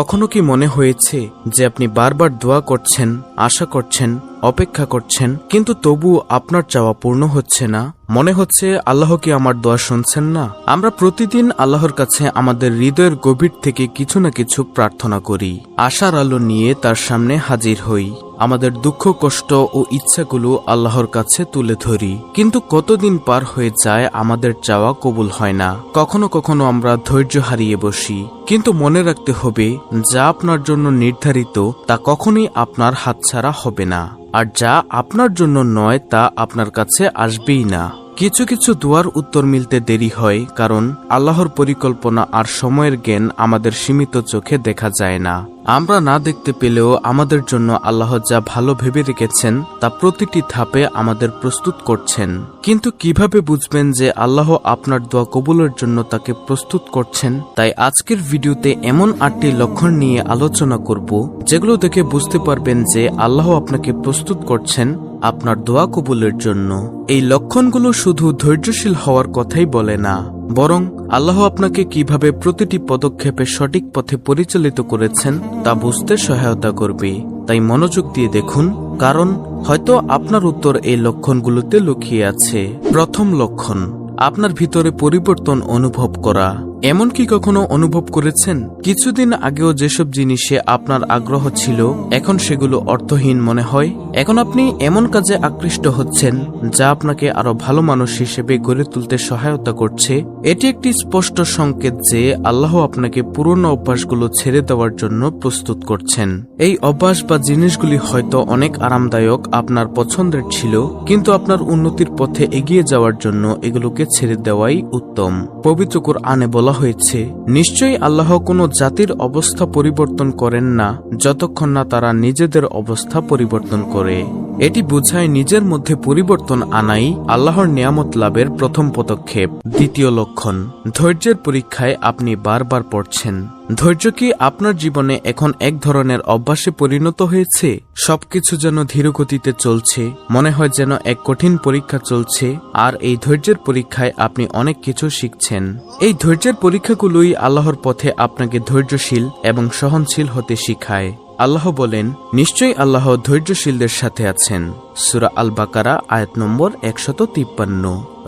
কখনো কি মনে হয়েছে যে আপনি বারবার দোয়া করছেন, আশা করছেন, অপেক্ষা করছেন, কিন্তু তবু আপনার চাওয়া পূর্ণ হচ্ছে না? মনে হচ্ছে আল্লাহ কি আমার দোয়া শুনছেন না? আমরা প্রতিদিন আল্লাহর কাছে আমাদের হৃদয়ের গভীর থেকে কিছু না কিছু প্রার্থনা করি। আশার আলো নিয়ে তার সামনে হাজির হই। আমাদের দুঃখ, কষ্ট ও ইচ্ছাগুলো আল্লাহর কাছে তুলে ধরি। কিন্তু কতদিন পার হয়ে যায় আমাদের চাওয়া কবুল হয় না। কখনো কখনো আমরা ধৈর্য হারিয়ে বসি। কিন্তু মনে রাখতে হবে, যা আপনার জন্য নির্ধারিত, তা কখনই আপনার হাতছাড়া হবে না। আর যা আপনার জন্য নয়, তা আপনার কাছে আসবেই না। কিছু কিছু দুয়ার উত্তর মিলতে দেরি হয়, কারণ আল্লাহর পরিকল্পনা আর সময়ের জ্ঞান আমাদের সীমিত চোখে দেখা যায় না। আমরা না দেখতে পেলেও আমাদের জন্য আল্লাহ যা ভালো ভেবে রেখেছেন, তা প্রতিটি ধাপে আমাদের প্রস্তুত করছেন। কিন্তু কীভাবে বুঝবেন যে আল্লাহ আপনার দোয়া কবুলের জন্য তাকে প্রস্তুত করছেন? তাই আজকের ভিডিওতে এমন আটটি লক্ষণ নিয়ে আলোচনা করব, যেগুলো দেখে বুঝতে পারবেন যে আল্লাহ আপনাকে প্রস্তুত করছেন আপনার দোয়া কবুলের জন্য। এই লক্ষণগুলো শুধু ধৈর্যশীল হওয়ার কথাই বলে না, বরং আল্লাহ আপনাকে কীভাবে প্রতিটি পদক্ষেপে সঠিক পথে পরিচালিত করেছেন তা বুঝতে সহায়তা করবে। তাই মনোযোগ দিয়ে দেখুন, কারণ হয়তো আপনার উত্তর এই লক্ষণগুলোতে লুকিয়ে আছে। প্রথম লক্ষণ, আপনার ভিতরে পরিবর্তন অনুভব করা। এমন কি কখনো অনুভব করেছেন? কিছুদিন আগেও যেসব জিনিসে আপনার আগ্রহ ছিল, এখন সেগুলো অর্থহীন মনে হয়। এখন আপনি এমন কাজে আকৃষ্ট হচ্ছেন, যা আপনাকে আরও ভালো মানুষ হিসেবে গড়ে তুলতে সহায়তা করছে। এটি একটি স্পষ্ট সংকেত যে আল্লাহ আপনাকে পুরনো অভ্যাসগুলো ছেড়ে দেওয়ার জন্য প্রস্তুত করছেন। এই অভ্যাস বা জিনিসগুলি হয়তো অনেক আরামদায়ক, আপনার পছন্দের ছিল, কিন্তু আপনার উন্নতির পথে এগিয়ে যাওয়ার জন্য এগুলোকে ছেড়ে দেওয়াই উত্তম। পবিত্র আনে বলা হয়েছে, নিশ্চয়ই আল্লাহ কোনো জাতির অবস্থা পরিবর্তন করেন না, যতক্ষণ না তারা নিজেদের অবস্থা পরিবর্তন করে। এটি বোঝায় নিজের মধ্যে পরিবর্তন আনাই আল্লাহর নিয়ামত লাভের প্রথম পদক্ষেপ। দ্বিতীয় লক্ষণ, ধৈর্যের পরীক্ষায় আপনি বারবার পড়ছেন। ধৈর্য কি আপনার জীবনে এখন এক ধরনের অভ্যাসে পরিণত হয়েছে? সবকিছু যেন ধীরগতিতে চলছে, মনে হয় যেন এক কঠিন পরীক্ষা চলছে, আর এই ধৈর্যের পরীক্ষায় আপনি অনেক কিছু শিখছেন। এই ধৈর্যের পরীক্ষাগুলোই আল্লাহর পথে আপনাকে ধৈর্যশীল এবং সহনশীল হতে শিখায়। আল্লাহ বলেন নিশ্চয়ই আল্লাহ ধৈর্যশীলদের সাথে আছেন। সুরা আল বাকারা আয়াত নম্বর একশত তিপ্পান্ন।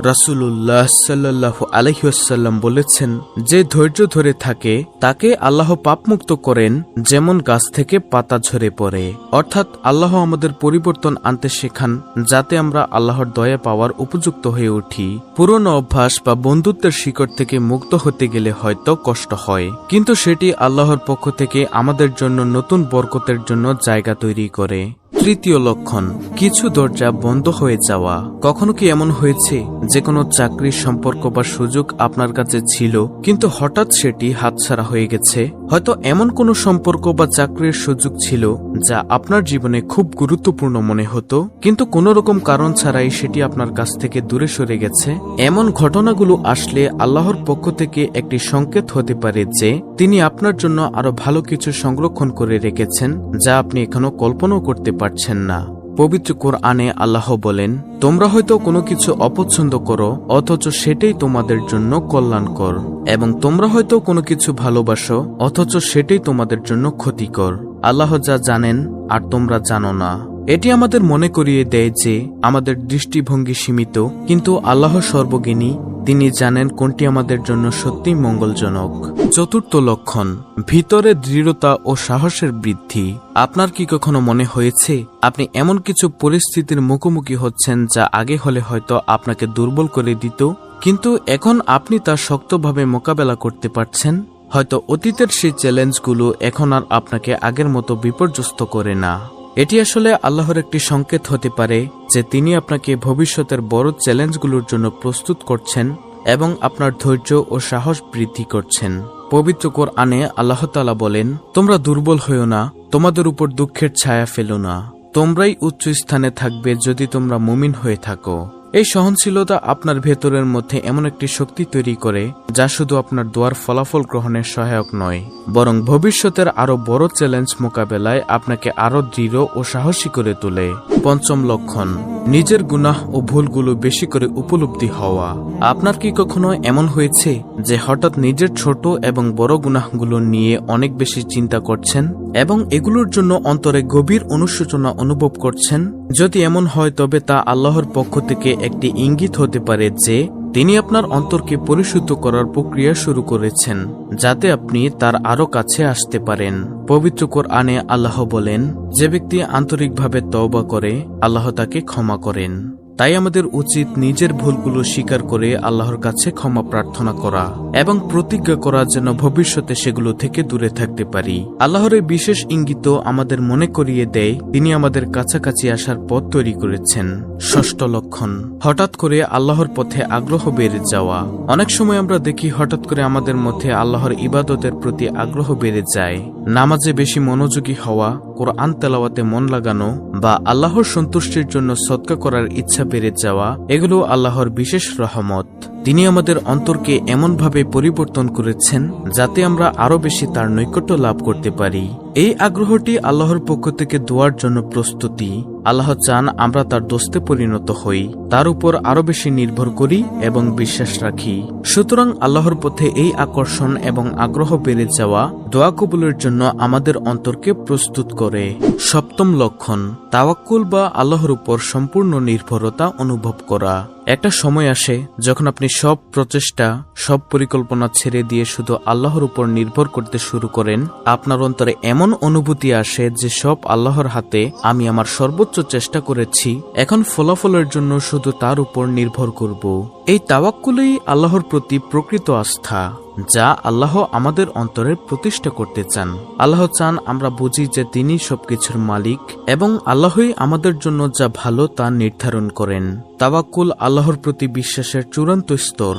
রাসুল্লাহ সাল্লাহ আলহিউসাল্লাম বলেছেন, যে ধৈর্য ধরে থাকে, তাকে আল্লাহ পাপমুক্ত করেন যেমন গাছ থেকে পাতা ঝরে পড়ে। অর্থাৎ আল্লাহ আমাদের পরিবর্তন আনতে শেখান, যাতে আমরা আল্লাহর দয়া পাওয়ার উপযুক্ত হয়ে উঠি। পুরনো অভ্যাস বা বন্ধুত্বের শিকড় থেকে মুক্ত হতে গেলে হয়তো কষ্ট হয়, কিন্তু সেটি আল্লাহর পক্ষ থেকে আমাদের জন্য নতুন বরকতের জন্য জায়গা তৈরি করে। তৃতীয় লক্ষণ, কিছু দরজা বন্ধ হয়ে যাওয়া। কখনো কি এমন হয়েছে যে কোনো চাকরির সম্পর্ক বা সুযোগ আপনার কাছে ছিল, কিন্তু হঠাৎ সেটি হাতছাড়া হয়ে গেছে? হয়তো এমন কোনো সম্পর্ক বা চাকরির সুযোগ ছিল, যা আপনার জীবনে খুব গুরুত্বপূর্ণ মনে হতো, কিন্তু কোনো রকম কারণ ছাড়াই সেটি আপনার কাছ থেকে দূরে সরে গেছে? এমন ঘটনাগুলো আসলে আল্লাহর পক্ষ থেকে একটি সংকেত হতে পারে যে, তিনি আপনার জন্য আরও ভালো কিছু সংরক্ষণ করে রেখেছেন, যা আপনি এখনও কল্পনাও করতে পারছেন না। পবিত্র কোরআনে আল্লাহ বলেন, তোমরা হয়তো কোনো কিছু অপছন্দ করো, অথচ সেটাই তোমাদের জন্য কল্যাণকর। এবং তোমরা হয়তো কোনো কিছু ভালোবাসো, অথচ সেটাই তোমাদের জন্য ক্ষতিকর। আল্লাহ যা জানেন, আর তোমরা জানো না। এটি আমাদের মনে করিয়ে দেয় যে আমাদের দৃষ্টিভঙ্গি সীমিত, কিন্তু আল্লাহ সর্বজ্ঞানী, তিনি জানেন কোনটি আমাদের জন্য সত্যি মঙ্গলজনক। চতুর্থ লক্ষণ, ভিতরে দৃঢ়তা ও সাহসের বৃদ্ধি। আপনার কি কখনো মনে হয়েছে, আপনি এমন কিছু পরিস্থিতির মুখোমুখি হচ্ছেন যা আগে হলে হয়তো আপনাকে দুর্বল করে দিত, কিন্তু এখন আপনি তা শক্তভাবে মোকাবেলা করতে পারছেন? হয়তো অতীতের সেই চ্যালেঞ্জগুলো এখন আর আপনাকে আগের মতো বিপর্যস্ত করে না। এটি আসলে আল্লাহর একটি সংকেত হতে পারে যে তিনি আপনাকে ভবিষ্যতের বড় চ্যালেঞ্জগুলোর জন্য প্রস্তুত করছেন এবং আপনার ধৈর্য ও সাহস বৃদ্ধি করছেন। পবিত্র আনে আল্লাহতালা বলেন, তোমরা দুর্বল হইও না, তোমাদের উপর দুঃখের ছায়া ফেলো না। তোমরাই উচ্চ স্থানে থাকবে যদি তোমরা মুমিন হয়ে থাকো। এই সহনশীলতা আপনার ভেতরের মধ্যে এমন একটি শক্তি তৈরি করে যা শুধু আপনার দোয়ার ফলাফল গ্রহণের সহায়ক নয়, বরং ভবিষ্যতের আরও বড় চ্যালেঞ্জ মোকাবেলায় আপনাকে আরও দৃঢ় ও সাহসী করে তোলে। পঞ্চম লক্ষণ, নিজের গুনাহ ও ভুলগুলো বেশি করে উপলব্ধি হওয়া। আপনার কি কখনো এমন হয়েছে যে হঠাৎ নিজের ছোট এবং বড় গুনাহগুলো নিয়ে অনেক বেশি চিন্তা করছেন এবং এগুলোর জন্য অন্তরে গভীর অনুশোচনা অনুভব করছেন? যদি এমন হয়, তবে তা আল্লাহর পক্ষ থেকে একটি ইঙ্গিত হতে পারে যে তিনি আপনার অন্তরকে পরিশুদ্ধ করার প্রক্রিয়া শুরু করেছেন, যাতে আপনি তার আরও কাছে আসতে পারেন। পবিত্র আনে আল্লাহ বলেন, যে ব্যক্তি আন্তরিকভাবে তওবা করে, আল্লাহ তাকে ক্ষমা করেন। তাই আমাদের উচিত নিজের ভুলগুলো স্বীকার করে আল্লাহর কাছে ক্ষমা প্রার্থনা করা এবং প্রতিজ্ঞা করা যেন ভবিষ্যতে সেগুলো থেকে দূরে থাকতে পারি। আল্লাহর এই বিশেষ ইঙ্গিত আমাদের মনে করিয়ে দেয়, তিনি আমাদের কাছাকাছি আসার পথ তৈরি করেছেন। ষষ্ঠ লক্ষণ, হঠাৎ করে আল্লাহর পথে আগ্রহ বেড়ে যাওয়া। অনেক সময় আমরা দেখি হঠাৎ করে আমাদের মধ্যে আল্লাহর ইবাদতের প্রতি আগ্রহ বেড়ে যায়। নামাজে বেশি মনোযোগী হওয়া কোরআন তেলাওয়াতে মন লাগানো বা আল্লাহর সন্তুষ্টির জন্য সৎকা করার ইচ্ছা বেড়ে যাওয়া, এগুলো আল্লাহর বিশেষ রহমত। তিনি আমাদের অন্তরকে এমনভাবে পরিবর্তন করেছেন যাতে আমরা আরও বেশি তার নৈকট্য লাভ করতে পারি। এই আগ্রহটি আল্লাহর পক্ষ থেকে দোয়ার জন্য প্রস্তুতি। আল্লাহ চান আমরা তার দোস্তে পরিণত হই, তার উপর আরও বেশি নির্ভর করি এবং বিশ্বাস রাখি। সুতরাং আল্লাহর পথে এই আকর্ষণ এবং আগ্রহ বেড়ে যাওয়া দোয়া কবুলের জন্য আমাদের অন্তরকে প্রস্তুত করে। সপ্তম লক্ষণ তাওয়াক্কুল বা আল্লাহর উপর সম্পূর্ণ নির্ভরতা অনুভব করা। একটা সময় আসে যখন আপনি সব প্রচেষ্টা, সব পরিকল্পনা ছেড়ে দিয়ে শুধু আল্লাহর উপর নির্ভর করতে শুরু করেন। আপনার অন্তরে এমন অনুভূতি আসে যে সব আল্লাহর হাতে, আমি আমার সর্বোচ্চ চেষ্টা করেছি, এখন ফলাফলের জন্য শুধু তার উপর নির্ভর করব। এই তাওয়াক্কুলেই আল্লাহর প্রতি প্রকৃত আস্থা। যা আল্লাহ আমাদের অন্তরে প্রতিষ্ঠা করতে চান। আল্লাহ চান আমরা বুঝি যে তিনি সবকিছুর মালিক এবং আল্লাহই আমাদের জন্য যা ভালো তা নির্ধারণ করেন। তাওয়াক্কুল আল্লাহর প্রতি বিশ্বাসের চূড়ান্ত স্তর।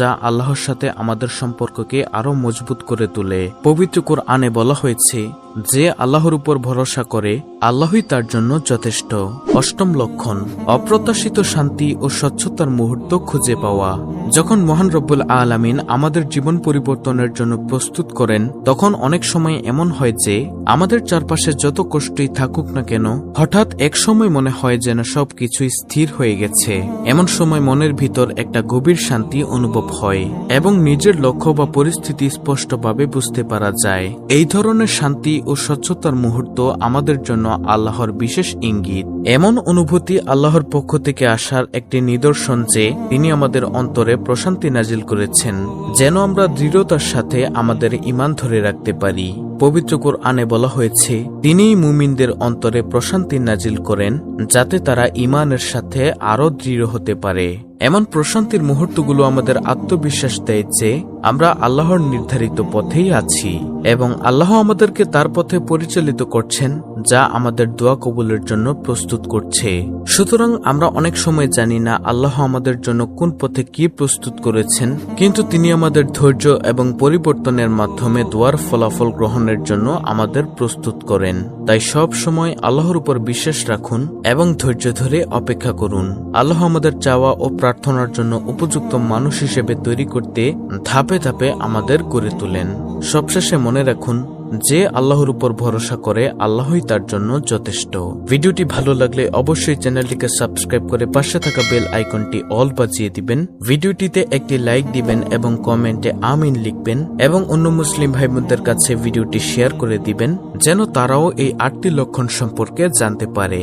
যা আল্লাহর সাথে আমাদের সম্পর্ককে আরও মজবুত করে তোলে। পবিত্র আনে বলা হয়েছে, যে আল্লাহর উপর ভরসা করে, আল্লাহই তার জন্য যথেষ্ট। অষ্টম লক্ষণ, অপ্রত্যাশিত শান্তি ও স্বচ্ছতার মুহূর্ত খুঁজে পাওয়া। যখন মহান রব্বুল আলামিন আমাদের জীবন পরিবর্তনের জন্য প্রস্তুত করেন, তখন অনেক সময় এমন হয় যে, আমাদের চারপাশে যত কষ্টই থাকুক না কেন, হঠাৎ এক সময় মনে হয় যেন সবকিছুই স্থির হয়ে গেছে। এমন সময় মনের ভিতর একটা গভীর শান্তি অনুভব হয় এবং নিজের লক্ষ্য বা পরিস্থিতি স্পষ্টভাবে বুঝতে পারা যায়। এই ধরনের শান্তি ও স্বচ্ছতার মুহূর্ত আমাদের জন্য আল্লাহর বিশেষ ইঙ্গিত। এমন অনুভূতি আল্লাহর পক্ষ থেকে আসার একটি নিদর্শন যে, তিনি আমাদের অন্তরে প্রশান্তি নাজিল করেছেন, যেন আমরা দৃঢ়তার সাথে আমাদের ইমান ধরে রাখতে পারি। পবিত্র আনে বলা হয়েছে, তিনিই মুমিনদের অন্তরে প্রশান্তি নাজিল করেন, যাতে তারা ইমানের সাথে আরও দৃঢ় হতে পারে। এমন প্রশান্তির মুহূর্তগুলো আমাদের আত্মবিশ্বাস দেয় যে আমরা আল্লাহর নির্ধারিত পথেই আছি এবং আল্লাহ আমাদেরকে তার পথে পরিচালিত করছেন যা আমাদের দোয়া কবুলের জন্য প্রস্তুত করছে। সুতরাং আমরা অনেক সময় জানি না আল্লাহ আমাদের জন্য কোন পথে কি প্রস্তুত করেছেন, কিন্তু তিনি আমাদের ধৈর্য এবং পরিবর্তনের মাধ্যমে দোয়ার ফলাফল গ্রহণের জন্য আমাদের প্রস্তুত করেন। তাই সব সময় আল্লাহর উপর বিশ্বাস রাখুন এবং ধৈর্য ধরে অপেক্ষা করুন। আল্লাহ আমাদের চাওয়া ও প্রার্থনার জন্য উপযুক্ত মানুষ হিসেবে তৈরি করতে ধাপে ধাপে আমাদের গড়ে তোলেন। সবশেষে মনে রাখুন, যে আল্লাহর উপর ভরসা করে আল্লাহই তার জন্য যথেষ্ট। ভিডিওটি ভালো লাগলে অবশ্যই চ্যানেলটিকে সাবস্ক্রাইব করে পাশে থাকা বেল আইকনটি অল বাজিয়ে দিবেন। ভিডিওটিতে একটি লাইক দিবেন এবং কমেন্টে আমিন লিখবেন এবং অন্য মুসলিম ভাই বোনদের কাছে ভিডিওটি শেয়ার করে দিবেন, যেন তারাও এই আটটি লক্ষণ সম্পর্কে জানতে পারে।